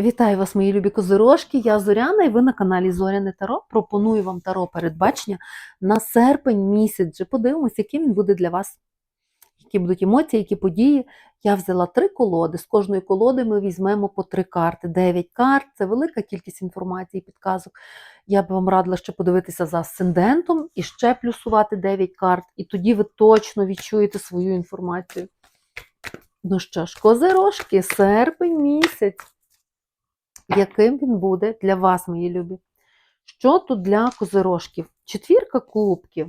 Вітаю вас, мої любі козирожки. Я Зоряна, і ви на каналі Зоряне Таро. Пропоную вам таро передбачення на серпень місяць. Подивимось, яким він буде для вас. Які будуть емоції, які події. Я взяла три колоди. З кожної колоди ми візьмемо по три карти. Дев'ять карт це велика кількість інформації, підказок. Я б вам радила ще подивитися за асцендентом і ще плюсувати 9 карт, і тоді ви точно відчуєте свою інформацію. Ну що ж, козирожки, серпень місяць яким він буде для вас, мої любі. Що тут для козирожків? Четвірка кубків.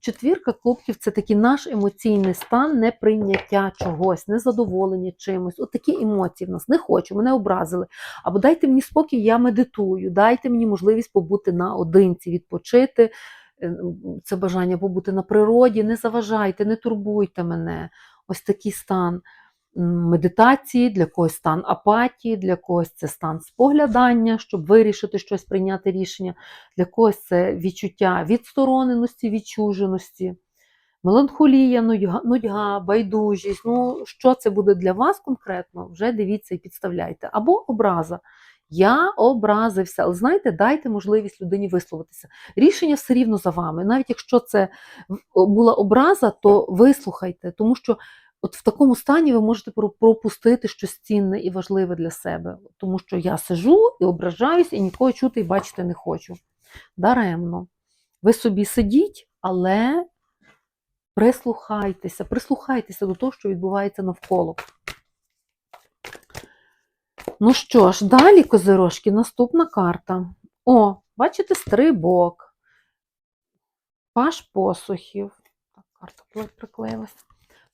Четвірка кубків це такий наш емоційний стан неприйняття чогось, незадоволення чимось. От такі емоції в нас не хочу, мене образили. Або дайте мені спокій, я медитую, дайте мені можливість побути наодинці, відпочити. Е, Це бажання побути на природі, не заважайте, не турбуйте мене. Ось такий стан медитації, для когось стан апатії, для когось це стан споглядання, щоб вирішити щось, прийняти рішення, для когось це відчуття відстороненості, відчуженості, меланхолія, нудьга, байдужість. Ну, що це буде для вас конкретно, вже дивіться і підставляйте. Або образа. Я образився, але знаєте, дайте можливість людині висловитися. Рішення все рівно за вами. Навіть якщо це була образа, то вислухайте, тому що От в такому стані ви можете пропустити щось цінне і важливе для себе, тому що я сижу і ображаюсь, і нікого чути і бачити не хочу. Даремно. Ви собі сидіть, але прислухайтеся, прислухайтеся до того, що відбувається навколо. Ну що ж, далі, козирожки, наступна карта. О, бачите, стрибок, паш посухів. Так, карта приклеїлась.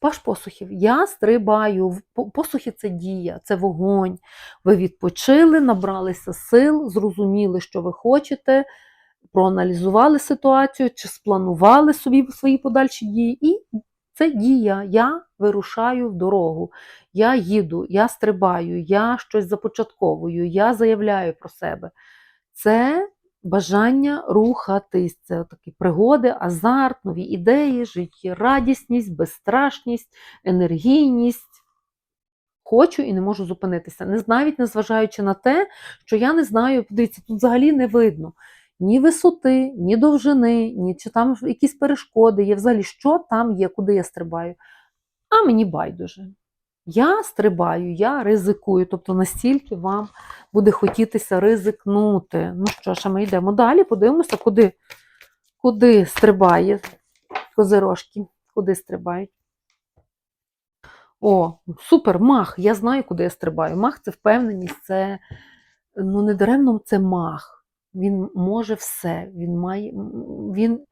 Паш посухів. Я стрибаю. Посухи це дія, це вогонь. Ви відпочили, набралися сил, зрозуміли, що ви хочете, проаналізували ситуацію, чи спланували собі свої подальші дії. І це дія. Я вирушаю в дорогу. Я їду, я стрибаю, я щось започатковую, я заявляю про себе. Це бажання рухатись. Це такі пригоди, азарт, нові ідеї, життєрадісність, безстрашність, енергійність. Хочу і не можу зупинитися. Не, навіть незважаючи на те, що я не знаю, дивіться, тут взагалі не видно ні висоти, ні довжини, ні чи там якісь перешкоди є, взагалі, що там є, куди я стрибаю. А мені байдуже. Я стрибаю, я ризикую, тобто настільки вам буде хотітися ризикнути. Ну що ж, ми йдемо далі, подивимося, куди куди стрибає козирожки, куди стрибають. О, супер, мах! Я знаю, куди я стрибаю. Мах це впевненість, це ну, не даремно це мах. Він може все, він має, він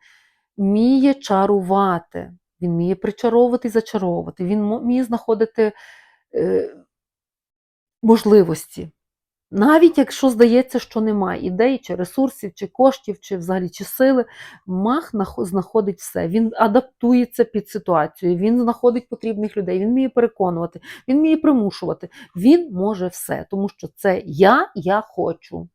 вміє чарувати. Він вміє причаровувати і зачаровувати, він вміє знаходити е, можливості. Навіть якщо здається, що немає ідей, чи ресурсів, чи коштів, чи взагалі чи сили, мах знаходить все. Він адаптується під ситуацію, він знаходить потрібних людей, він вміє переконувати, він вміє примушувати. Він може все, тому що це я, я хочу.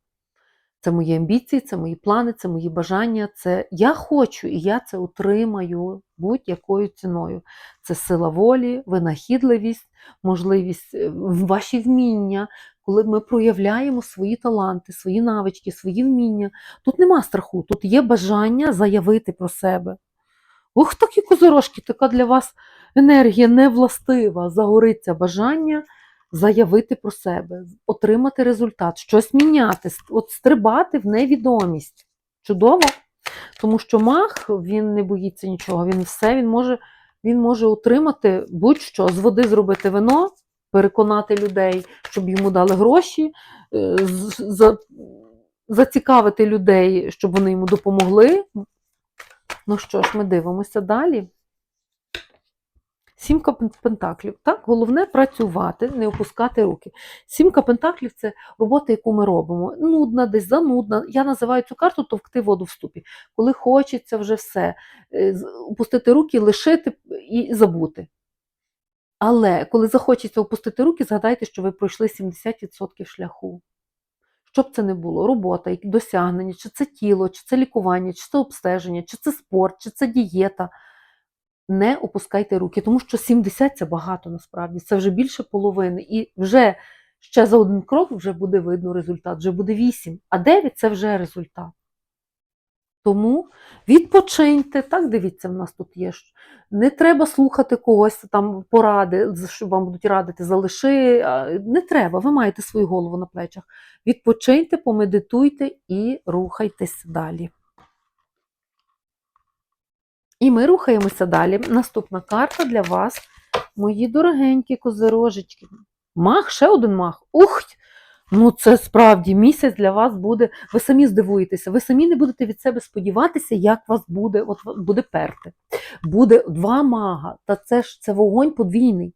Це мої амбіції, це мої плани, це мої бажання. Це я хочу і я це отримаю будь-якою ціною. Це сила волі, винахідливість, можливість, е, ваші вміння, коли ми проявляємо свої таланти, свої навички, свої вміння. Тут нема страху, тут є бажання заявити про себе. Ох, такі козорожки, така для вас енергія невластива, загориться бажання заявити про себе, отримати результат, щось міняти, от стрибати в невідомість. Чудово! Тому що мах він не боїться нічого, він все він може він може отримати будь-що, з води зробити вино, переконати людей, щоб йому дали гроші, е, за, зацікавити людей, щоб вони йому допомогли. Ну що ж, ми дивимося далі. Сімка пентаклів. Так, головне працювати, не опускати руки. Сімка пентаклів це робота, яку ми робимо. Нудна, десь занудна. Я називаю цю карту товкти воду в ступі. Коли хочеться вже все, е, опустити руки, лишити і забути. Але коли захочеться опустити руки, згадайте, що ви пройшли 70% шляху. Щоб це не було, робота, досягнення, чи це тіло, чи це лікування, чи це обстеження, чи це спорт, чи це дієта не опускайте руки, тому що 70 це багато насправді, це вже більше половини. І вже Ще за один крок вже буде видно результат, вже буде 8, а 9 це вже результат. Тому відпочиньте, так дивіться, в нас тут є. Не треба слухати когось там поради, що вам будуть радити, залиши. Не треба, ви маєте свою голову на плечах. Відпочиньте, помедитуйте і рухайтесь далі. І ми рухаємося далі. Наступна карта для вас, мої дорогенькі козирожечки. Мах, ще один мах. Ух! Ну, це справді місяць для вас буде. Ви самі здивуєтеся, ви самі не будете від себе сподіватися, як вас буде, от буде перти. Буде два мага, та це ж це вогонь подвійний.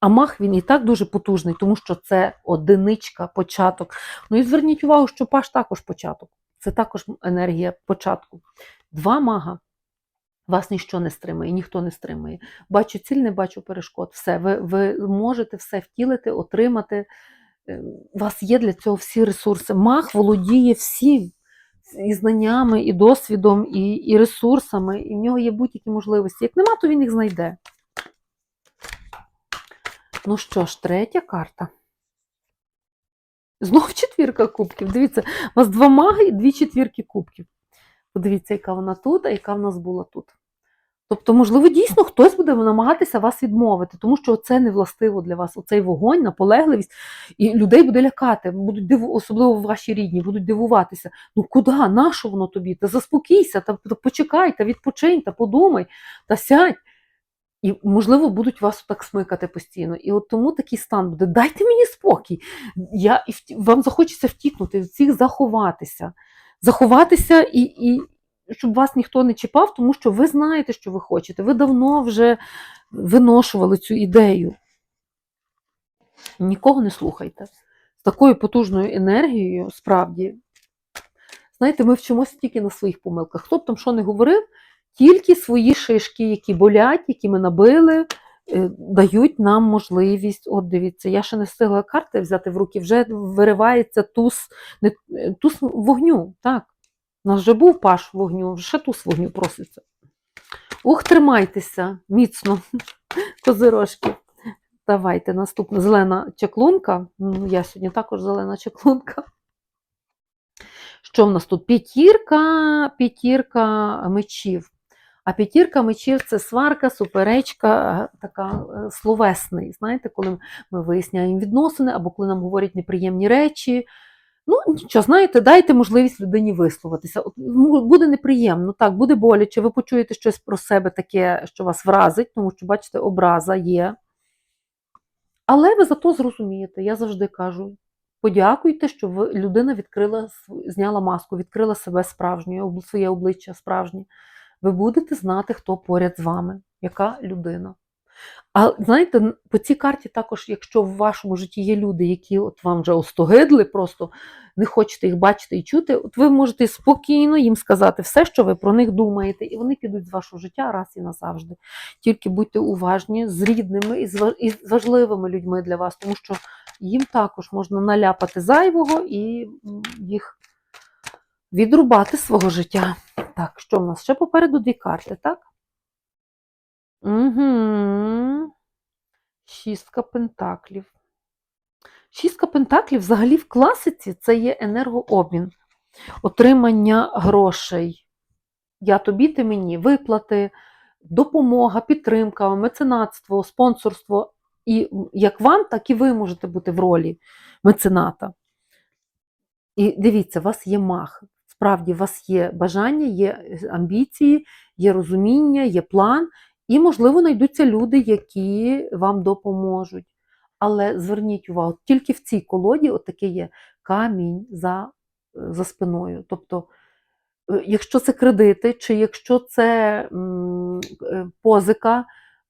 А мах він і так дуже потужний, тому що це одиничка, початок. Ну і зверніть увагу, що паш також початок. Це також енергія початку. Два мага. Вас ніщо не стримує, ніхто не стримує. Бачу ціль, не бачу перешкод. Все, ви, ви можете все втілити, отримати. Е, У вас є для цього всі ресурси. Мах володіє всім і знаннями, і досвідом, і, і ресурсами, і в нього є будь-які можливості. Як нема, то він їх знайде. Ну що ж, третя карта. Знов четвірка кубків. Дивіться, у вас два маги і дві четвірки кубків. Подивіться, яка вона тут, а яка в нас була тут. Тобто, можливо, дійсно хтось буде намагатися вас відмовити, тому що це не властиво для вас. Оцей вогонь, наполегливість, і людей буде лякати, будуть диву, особливо ваші рідні, будуть дивуватися. Ну куди? Нащо воно тобі? Та заспокійся, та, почекай, та відпочинь, та подумай, та сядь. І, можливо, будуть вас так смикати постійно. І от тому такий стан буде: дайте мені спокій. Я, Вам захочеться втікнути, всіх заховатися. Заховатися і, і щоб вас ніхто не чіпав, тому що ви знаєте, що ви хочете. Ви давно вже виношували цю ідею. Нікого не слухайте. З такою потужною енергією, справді, знаєте, ми вчимося тільки на своїх помилках. Хто б там що не говорив, тільки свої шишки, які болять, які ми набили, е, дають нам можливість. От дивіться, я ще не встигла карти взяти в руки, вже виривається туз, не, е, туз вогню. Так. У нас вже був паш вогню, ще туз вогню проситься. Ух, тримайтеся міцно, козирожки. Давайте наступна зелена чаклунка. Ну, Я сьогодні також зелена чаклунка. Що в нас тут? П'ятірка, п'ятірка мечів. А п'ятірка мечів це сварка, суперечка, така е, словесний. Знаєте, коли ми виясняємо відносини, або коли нам говорять неприємні речі. Ну, нічого, знаєте, дайте можливість людині висловитися. Ну, Буде неприємно, так, буде боляче, ви почуєте щось про себе таке, що вас вразить, тому що, бачите, образа є. Але ви зато зрозумієте, я завжди кажу: подякуйте, що ви, людина відкрила, зняла маску, відкрила себе справжньою, своє обличчя справжнє. Ви будете знати, хто поряд з вами, яка людина. А знаєте, по цій карті також, якщо в вашому житті є люди, які от вам вже остогидли, просто не хочете їх бачити і чути, от ви можете спокійно їм сказати все, що ви про них думаєте, і вони підуть з вашого життя раз і назавжди. Тільки будьте уважні з рідними і з важливими людьми для вас, тому що їм також можна наляпати зайвого і їх відрубати свого життя. Так, що в нас? Ще попереду дві карти, так? Угу. Шістка пентаклів. Шістка пентаклів взагалі в класиці це є енергообмін, отримання грошей. Я тобі, ти мені, виплати, допомога, підтримка, меценатство, спонсорство. І як вам, так і ви можете бути в ролі мецената. І дивіться, у вас є мах. Справді, у вас є бажання, є амбіції, є розуміння, є план, і, можливо, знайдуться люди, які вам допоможуть. Але зверніть увагу, тільки в цій колоді отаке є камінь за, за спиною. Тобто, е, якщо це кредити, чи якщо це е, позика,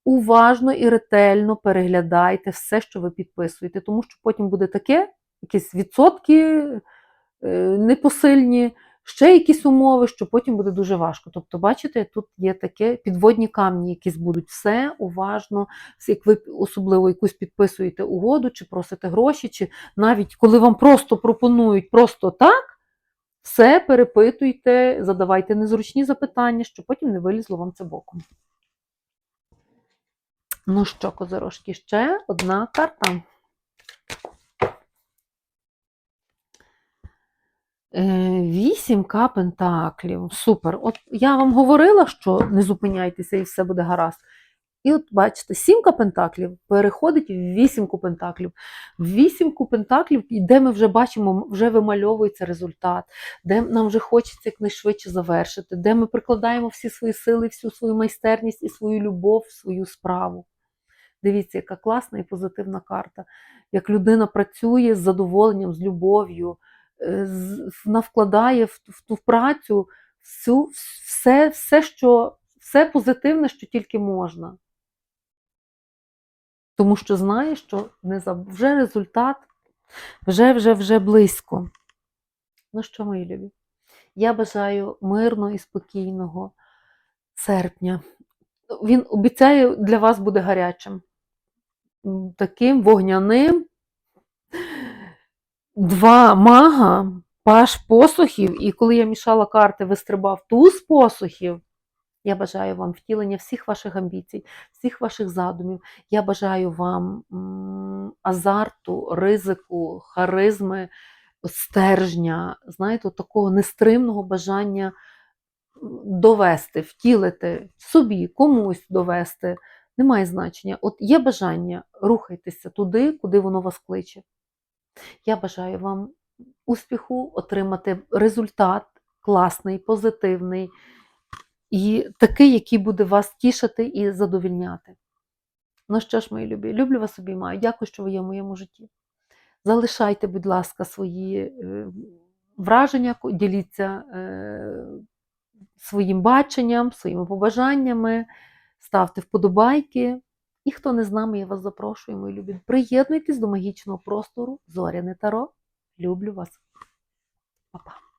уважно і ретельно переглядайте все, що ви підписуєте, тому що потім буде таке, якісь відсотки е, непосильні, ще якісь умови, що потім буде дуже важко. Тобто, бачите, тут є таке підводні камні, якісь будуть все уважно, як ви особливо якусь підписуєте угоду, чи просите гроші, чи навіть коли вам просто пропонують просто так. Все перепитуйте, задавайте незручні запитання, щоб потім не вилізло вам це боком. Ну що, козирожки, ще одна карта. Е, Вісімка пентаклів. Супер. От я вам говорила, що не зупиняйтеся і все буде гаразд. І от бачите, сімка пентаклів переходить в вісімку пентаклів. В вісімку пентаклів, де ми вже бачимо, вже вимальовується результат, де нам вже хочеться якнайшвидше завершити, де ми прикладаємо всі свої сили, всю свою майстерність і свою любов свою справу. Дивіться, яка класна і позитивна карта. Як людина працює з задоволенням, з любов'ю, е, з- вона вкладає в, в ту працю всю, все, все, що, все позитивне, що тільки можна. Тому що знає, що не заб... вже результат вже, вже, вже близько. Ну що, мої любі? Я бажаю мирного і спокійного серпня. Він обіцяє для вас буде гарячим, таким вогняним. Два мага, паш посухів, і коли я мішала карти, вистрибав туз посухів. Я бажаю вам втілення всіх ваших амбіцій, всіх ваших задумів. Я бажаю вам азарту, ризику, харизми, стержня, знаєте, такого нестримного бажання довести, втілити собі, комусь довести. Немає значення. От є бажання, рухайтеся туди, куди воно вас кличе. Я бажаю вам успіху, отримати результат класний, позитивний і такий, який буде вас тішити і задовільняти. Ну що ж, мої любі, люблю вас обіймаю. Дякую, що ви є в моєму житті. Залишайте, будь ласка, свої е, враження, діліться е, своїм баченням, своїми побажаннями, ставте вподобайки. І хто не з нами, я вас запрошую, мої любі. Приєднуйтесь до магічного простору Зоряне Таро. Люблю вас. Па-па.